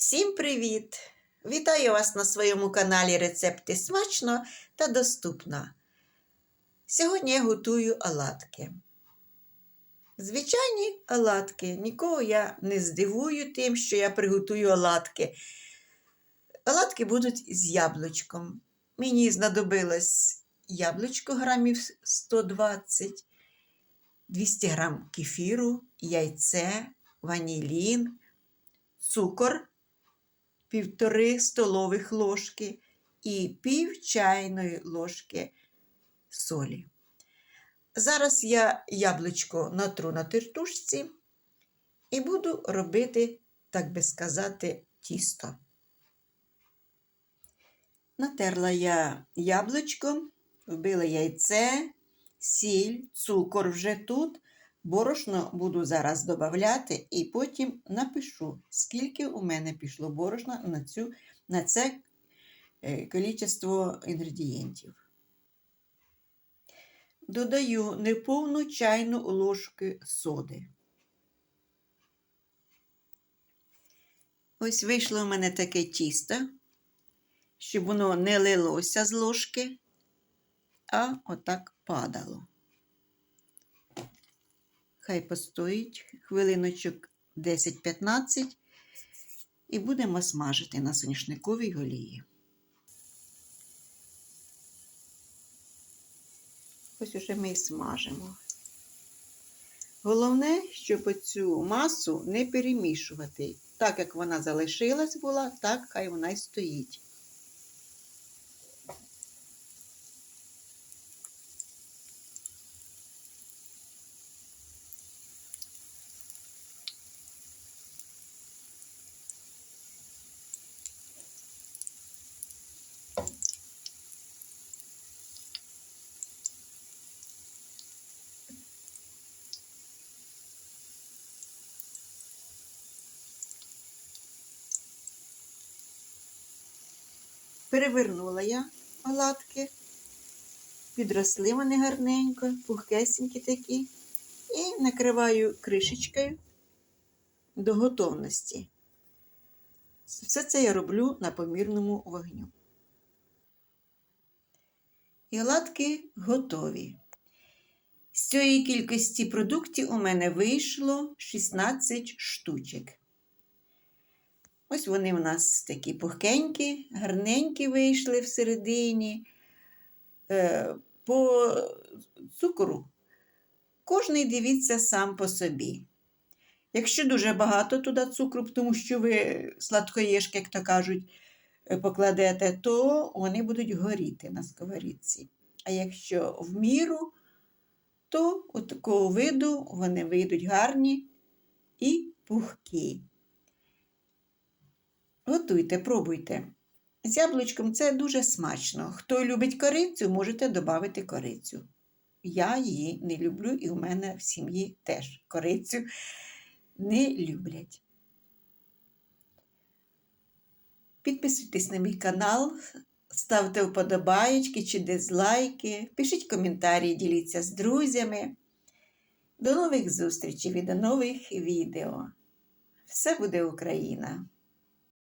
Всім привіт! Вітаю вас на своєму каналі Рецепти смачно та доступно. Сьогодні я готую оладки. Звичайні оладки. Нікого я не здивую тим, що я приготую оладки. Оладки будуть з яблучком. Мені знадобилось яблучко грамів 120, 200 грам кефіру, яйце, ванілін, цукор півтори столових ложки і пів чайної ложки солі. Зараз я яблучко натру на тертушці і буду робити, так би сказати, тісто. Натерла я яблучко, вбила яйце, сіль, цукор вже тут. Борошно буду зараз додати і потім напишу, скільки у мене пішло борошна на, цю, на це е, кількість інгредієнтів. Додаю неповну чайну ложку соди. Ось вийшло у мене таке тісто, щоб воно не лилося з ложки, а отак падало. Хай постоїть хвилиночок 10-15 і будемо смажити на соняшниковій олії. Ось уже ми і смажимо. Головне, щоб цю масу не перемішувати. Так як вона залишилась була, так хай вона й стоїть. Перевернула я оладки, підросли вони гарненько, пухкесенькі такі, і накриваю кришечкою до готовності. Все це я роблю на помірному вогню. І оладки готові. З цієї кількості продуктів у мене вийшло 16 штучок. Ось вони у нас такі пухкенькі, гарненькі вийшли всередині. Е, По цукру кожний дивіться сам по собі. Якщо дуже багато туди цукру, тому що ви сладкоєшки, як то кажуть, е, покладете, то вони будуть горіти на сковорідці. А якщо в міру, то от такого виду вони вийдуть гарні і пухкі. Готуйте, пробуйте. З яблучком це дуже смачно. Хто любить корицю, можете додати корицю. Я її не люблю, і в мене в сім'ї теж корицю не люблять. Підписуйтесь на мій канал, ставте вподобаєчки чи дизлайки, пишіть коментарі, діліться з друзями. До нових зустрічей і до нових відео. Все буде Україна!